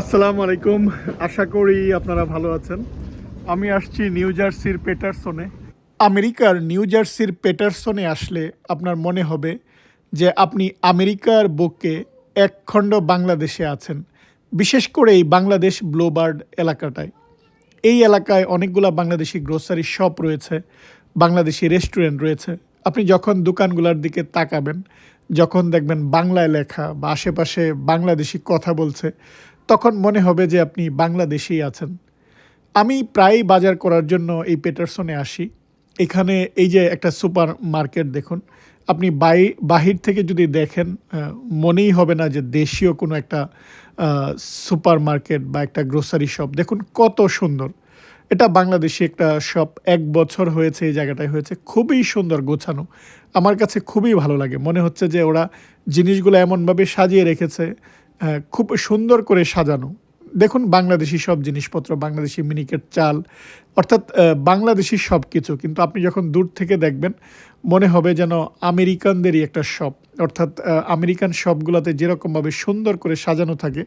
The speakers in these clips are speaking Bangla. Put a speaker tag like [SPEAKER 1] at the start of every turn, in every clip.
[SPEAKER 1] আসসালামু আলাইকুম। আশা করি আপনারা ভালো আছেন। আমি আসছি নিউ জার্সির পেটারসনে। আমেরিকার নিউ জার্সির পেটারসনে আসলে আপনার মনে হবে যে আপনি আমেরিকার বুকে একখণ্ড বাংলাদেশে আছেন, বিশেষ করে এই বাংলাদেশ ব্লোবার্ড এলাকাটায়। এই এলাকায় অনেকগুলো বাংলাদেশি গ্রোসারি শপ রয়েছে, বাংলাদেশি রেস্টুরেন্ট রয়েছে। আপনি যখন দোকানগুলোর দিকে তাকাবেন, যখন দেখবেন বাংলায় লেখা বা আশেপাশে বাংলাদেশি কথা বলছে তখন মনে হবে যে আপনি বাংলাদেশেই আছেন। আমি প্রায় বাজার করার জন্য এই পেটারসনে আসি। এখানে এই যে একটা সুপার মার্কেট দেখুন, আপনি বাই, বাহির থেকে যদি দেখেন মনেই হবে না যে দেশীয় কোনো একটা সুপার মার্কেট বা একটা গ্রোসারি শপ। দেখুন কত সুন্দর। এটা বাংলাদেশি একটা শপ। এক বছর হয়েছে, এই জায়গাটায় হয়েছে। খুবই সুন্দর গোছানো। আমার কাছে খুবই ভালো লাগে। মনে হচ্ছে যে ওরা জিনিসগুলো এমনভাবে সাজিয়ে রেখেছে খুব সুন্দর করে সাজানো। দেখুন, বাংলাদেশি সব জিনিসপত্র, বাংলাদেশি মিনিকেট চাল, অর্থাৎ বাংলাদেশি সব কিছু কিন্তু আপনি যখন দূর থেকে দেখবেন, মনে হবে যেন আমেরিকানদেরই একটা শপ অর্থাৎ আমেরিকান শপগুলোতে যেরকমভাবে সুন্দর করে সাজানো থাকে,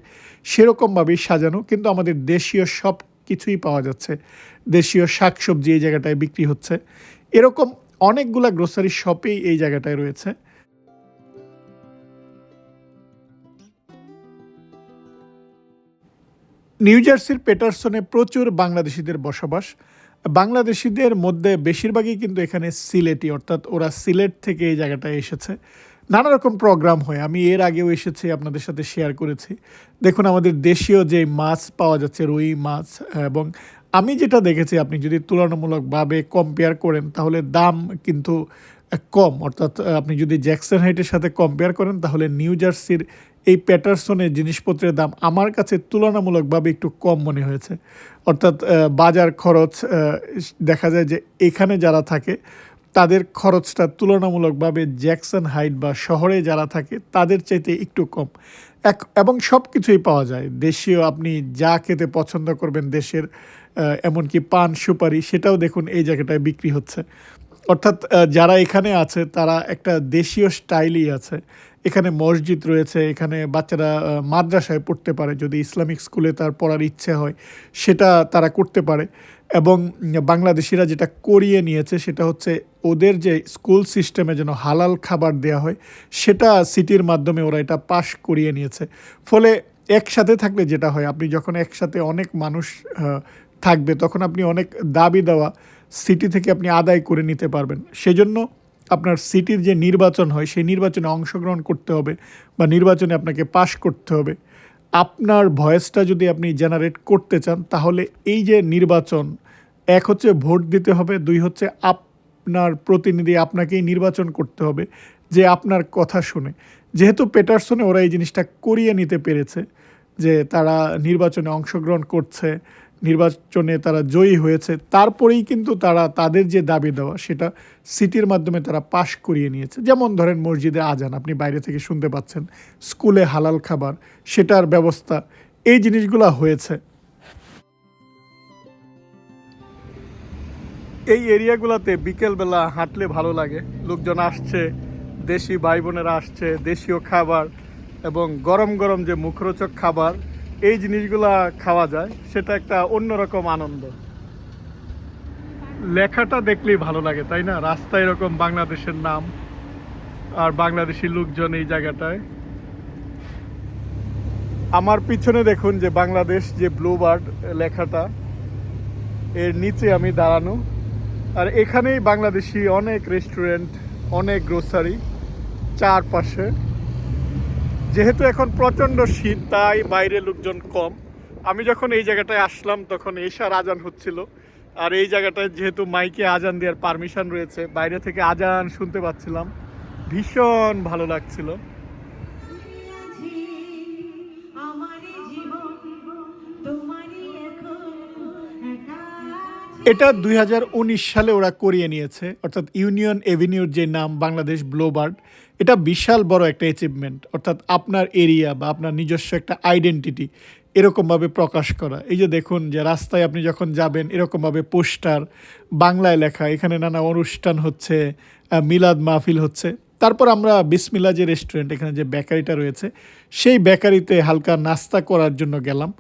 [SPEAKER 1] সেরকমভাবেই সাজানো। কিন্তু আমাদের দেশীয় সব কিছুই পাওয়া যাচ্ছে। দেশীয় শাকসবজি এই জায়গাটায় বিক্রি হচ্ছে। এরকম অনেকগুলা গ্রোসারি শপেই এই জায়গাটায় রয়েছে। নিউ জার্সির পেটারসনে প্রচুর বাংলাদেশিদের বসবাস। বাংলাদেশিদের মধ্যে বেশিরভাগই কিন্তু এখানে সিলেটি, অর্থাৎ ওরা সিলেট থেকে এই জায়গাটায় এসেছে। নানা রকম প্রোগ্রাম হয়, আমি এর আগেও এসেছি, আপনাদের সাথে শেয়ার করেছি। দেখুন, আমাদের দেশীয় যে মাছ পাওয়া যাচ্ছে, রুই মাছ, এবং আমি যেটা দেখেছি, আপনি যদি তুলনামূলকভাবে কম্পেয়ার করেন, তাহলে দাম কিন্তু কম। অর্থাৎ, আপনি যদি জ্যাকসন হাইটের সাথে কম্পেয়ার করেন, তাহলে নিউ জার্সির এই প্যাটারসনের জিনিসপত্রের দাম আমার কাছে তুলনামূলকভাবে একটু কম মনে হয়েছে। অর্থাৎ বাজার খরচ দেখা যায় যে এখানে যারা থাকে, তাদের খরচটা তুলনামূলকভাবে জ্যাকসন হাইট বা শহরে যারা থাকে, তাদের চাইতে একটু কম। এক, এবং সব কিছুই পাওয়া যায়। দেশীয় আপনি যা খেতে পছন্দ করবেন দেশের এমনকি পান সুপারি, সেটাও দেখুন এই জায়গাটায় বিক্রি হচ্ছে। অর্থাৎ যারা এখানে আছে, তারা একটা দেশীয় স্টাইলই আছে। এখানে মসজিদ রয়েছে, এখানে বাচ্চারা মাদ্রাসায় পড়তে পারে, যদি ইসলামিক স্কুলে তার পড়ার ইচ্ছে হয়, সেটা তারা করতে পারে। এবং বাংলাদেশিরা যেটা করিয়ে নিয়েছে, সেটা হচ্ছে ওদের যে স্কুল সিস্টেমে যেন হালাল খাবার দেওয়া হয়, সেটা সিটির মাধ্যমে ওরা এটা পাশ করিয়ে নিয়েছে। ফলে একসাথে থাকলে যেটা হয়, আপনি যখন একসাথে অনেক মানুষ থাকবে, তখন আপনি অনেক দাবি দেওয়া সিটি থেকে আপনি আদায় করে নিতে পারবেন। সেজন্য আপনার সিটির যে নির্বাচন হয়, সেই নির্বাচনে অংশগ্রহণ করতে হবে বা নির্বাচনে আপনাকে পাশ করতে হবে। আপনার ভয়েসটা যদি আপনি জেনারেট করতে চান, তাহলে এই যে নির্বাচন, এক হচ্ছে ভোট দিতে হবে, দুই হচ্ছে আপনার প্রতিনিধি আপনাকেই নির্বাচন করতে হবে যে আপনার কথা শুনে। যেহেতু পেটারসনে ওরা এই জিনিসটা করিয়ে নিতে পেরেছে যে তারা নির্বাচনে অংশগ্রহণ করছে নির্বাচনে তারা জয়ী হয়েছে, তারপরেই কিন্তু তারা তাদের যে দাবি দেওয়া সেটা সিটির মাধ্যমে তারা পাশ করিয়ে নিয়েছে। যেমন ধরেন মসজিদে আজান, আপনি বাইরে থেকে শুনতে পাচ্ছেন, স্কুলে হালাল খাবার, সেটার ব্যবস্থা, এই জিনিসগুলো হয়েছে। এই এরিয়াগুলোতে বিকেলবেলা হাঁটলে ভালো লাগে। লোকজন আসছে, দেশি ভাই বোনেরা আসছে, দেশীয় খাবার এবং গরম গরম যে মুখরোচক খাবার এই জিনিসগুলা খাওয়া যায়, সেটা একটা অন্যরকম আনন্দ। লেখাটা দেখলেই ভালো লাগে, তাই না? রাস্তায় এরকম বাংলাদেশের নাম, আর বাংলাদেশি লোকজন এই জায়গাটায়। আমার পিছনে দেখুন যে বাংলাদেশ যে ব্লু বার্ড লেখাটা, এর নিচে আমি দাঁড়ানো। আর এখানেই বাংলাদেশি অনেক রেস্টুরেন্ট অনেক গ্রোসারি চারপাশে। যেহেতু এখন প্রচণ্ড শীত, তাই বাইরে লোকজন কম। আমি যখন এই জায়গাটায় আসলাম, তখন এশার আজান হচ্ছিল। আর এই জায়গাটায় যেহেতু মাইকে আজান দেওয়ার পারমিশন রয়েছে, বাইরে থেকে আজান শুনতে পাচ্ছিলাম। ভীষণ ভালো লাগছিল। এটা দুই হাজার উনিশ সালে ওরা করিয়ে নিয়েছে, অর্থাৎ ইউনিয়ন এভিনিউর যে নাম বাংলাদেশ ব্লোবার্ড, এটা বিশাল বড় একটা অ্যাচিভমেন্ট অর্থাৎ আপনার এরিয়া বা আপনার নিজস্ব একটা আইডেন্টিটি এরকমভাবে প্রকাশ করা। এই যে দেখুন যে রাস্তায় আপনি যখন যাবেন, এরকমভাবে পোস্টার, বাংলায় লেখা, এখানে নানা অনুষ্ঠান হচ্ছে মিলাদ মাহফিল হচ্ছে। তারপর আমরা বিসমিল্লা যে রেস্টুরেন্ট এখানে যে বেকারিটা রয়েছে, সেই বেকারিতে হালকা নাস্তা করার জন্য গেলাম।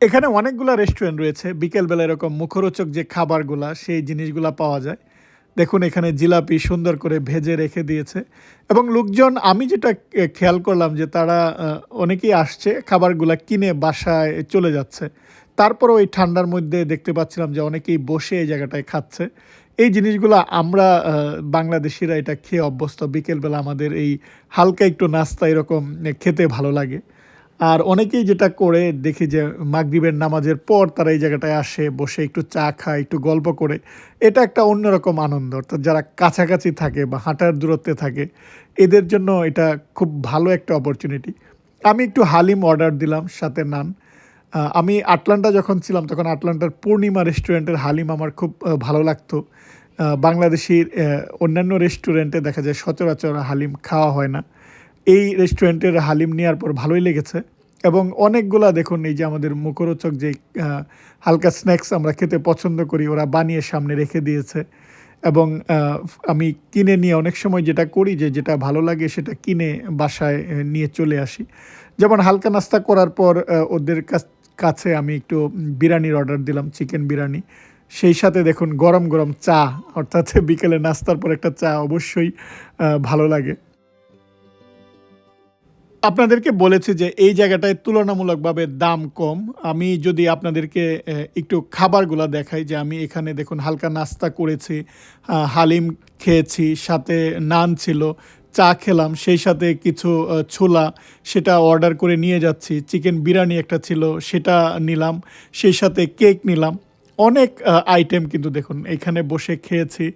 [SPEAKER 1] এখানে অনেকগুলা রেস্টুরেন্ট রয়েছে। বিকেলবেলা এরকম মুখরোচক যে খাবারগুলা, সেই জিনিসগুলা পাওয়া যায়। দেখুন, এখানে জিলাপি সুন্দর করে ভেজে রেখে দিয়েছে। এবং লোকজন, আমি যেটা খেয়াল করলাম যে তারা অনেকেই আসছে, খাবারগুলা কিনে বাসায় চলে যাচ্ছে। তারপরও এই ঠান্ডার মধ্যে দেখতে পাচ্ছিলাম যে অনেকেই বসে এই জায়গাটায় খাচ্ছে। এই জিনিসগুলো আমরা বাংলাদেশিরা এটা খেয়ে অভ্যস্ত। বিকেলবেলা আমাদের এই হালকা একটু নাস্তা এরকম খেতে ভালো লাগে। আর অনেকেই যেটা করে, দেখি যে মাগরিবের নামাজের পর তারা এই জায়গাটায় আসে, বসে একটু চা খায়, একটু গল্প করে। এটা একটা অন্যরকম আনন্দ। অর্থাৎ যারা কাছাকাছি থাকে বা হাঁটার দূরত্বে থাকে, এদের জন্য এটা খুব ভালো একটা অপরচুনিটি আমি একটু হালিম অর্ডার দিলাম, সাথে নান। আমি আটলান্টা যখন ছিলাম, তখন আটলান্টার পূর্ণিমা রেস্টুরেন্টের হালিম আমার খুব ভালো লাগতো। বাংলাদেশির অন্যান্য রেস্টুরেন্টে দেখা যায় সচরাচর হালিম খাওয়া হয় না। এই রেস্টুরেন্টের হালিম নেওয়ার পর ভালোই লেগেছে। এবং অনেকগুলা দেখুন, এই যে আমাদের মুখরোচক যে হালকা স্ন্যাক্স আমরা খেতে পছন্দ করি, ওরা বানিয়ে সামনে রেখে দিয়েছে। এবং আমি কিনে নিয়ে অনেক সময় যেটা করি যে, যেটা ভালো লাগে সেটা কিনে বাসায় নিয়ে চলে আসি। যেমন হালকা নাস্তা করার পর ওদের কাছ- আমি একটু বিরিয়ানির অর্ডার দিলাম চিকেন বিরিয়ানি। সেই সাথে দেখুন, গরম গরম চা, অর্থাৎ বিকেলে নাস্তার পর একটা চা অবশ্যই ভালো লাগে। আপনাদেরকে বলেছি যে এই জায়গাটায় তুলনামূলকভাবে দাম কম। আমি যদি আপনাদেরকে একটু খাবারগুলো দেখাই যে আমি এখানে দেখুন হালকা নাস্তা করেছি হালিম খেয়েছি, সাথে নান ছিল, চা খেলাম, সেই সাথে কিছু ছোলা সেটা অর্ডার করে নিয়ে যাচ্ছি, চিকেন বিরিয়ানি একটা ছিল সেটা নিলাম, সেই সাথে কেক নিলাম। অনেক আইটেম কিন্তু দেখুন এখানে বসে খেয়েছি।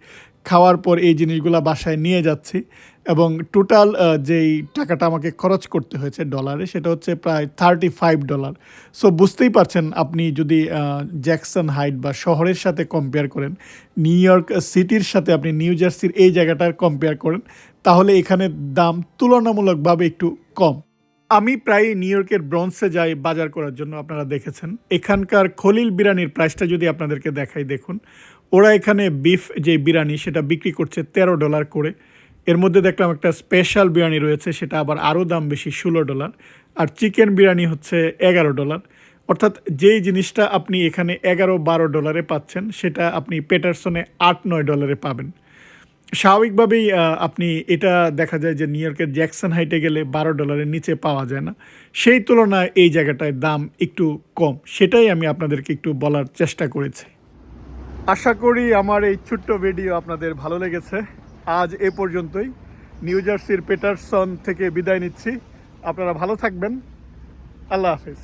[SPEAKER 1] খাওয়ার পর এই জিনিসগুলো বাসায় নিয়ে যাচ্ছি এবং টোটাল যেই টাকাটা আমাকে খরচ করতে হয়েছে ডলারে সেটা হচ্ছে প্রায় থার্টি ফাইভ ডলার সো বুঝতেই পারছেন আপনি যদি জ্যাকসন হাইট বা শহরের সাথে কম্পেয়ার করেন নিউ ইয়র্ক সিটির সাথে আপনি নিউ জার্সির এই জায়গাটার কম্পেয়ার করেন, তাহলে এখানে দাম তুলনামূলকভাবে একটু কম। আমি প্রায় নিউ ইয়র্কের ব্রন্সে যাই বাজার করার জন্য আপনারা দেখেছেন। এখানকার খলিল বিরিয়ানির প্রাইসটা যদি আপনাদেরকে দেখাই, দেখুন। ওরা এখানে বিফ যে বিরিয়ানি, সেটা বিক্রি করছে তেরো ডলার করে। এর মধ্যে দেখলাম একটা স্পেশাল বিরিয়ানি রয়েছে, সেটা আবার আরও দাম বেশি, ষোলো ডলার আর চিকেন বিরিয়ানি হচ্ছে এগারো ডলার অর্থাৎ যেই জিনিসটা আপনি এখানে এগারো বারো ডলারে পাচ্ছেন, সেটা আপনি পেটারসনে আট নয় ডলারে পাবেন। স্বাভাবিকভাবেই আপনি এটা দেখা যায় যে নিউ ইয়র্কের জ্যাকসন হাইটে গেলে বারো ডলারের নিচে পাওয়া যায় না। সেই তুলনায় এই জায়গাটায় দাম একটু কম। সেটাই আমি আপনাদেরকে একটু বলার চেষ্টা করেছি। আশা করি আমার এই ছোট্ট ভিডিও আপনাদের ভালো লেগেছে। আজ এ পর্যন্তই। নিউ জার্সির পেটারসন থেকে বিদায় নিচ্ছি। আপনারা ভালো থাকবেন। আল্লাহ হাফেজ।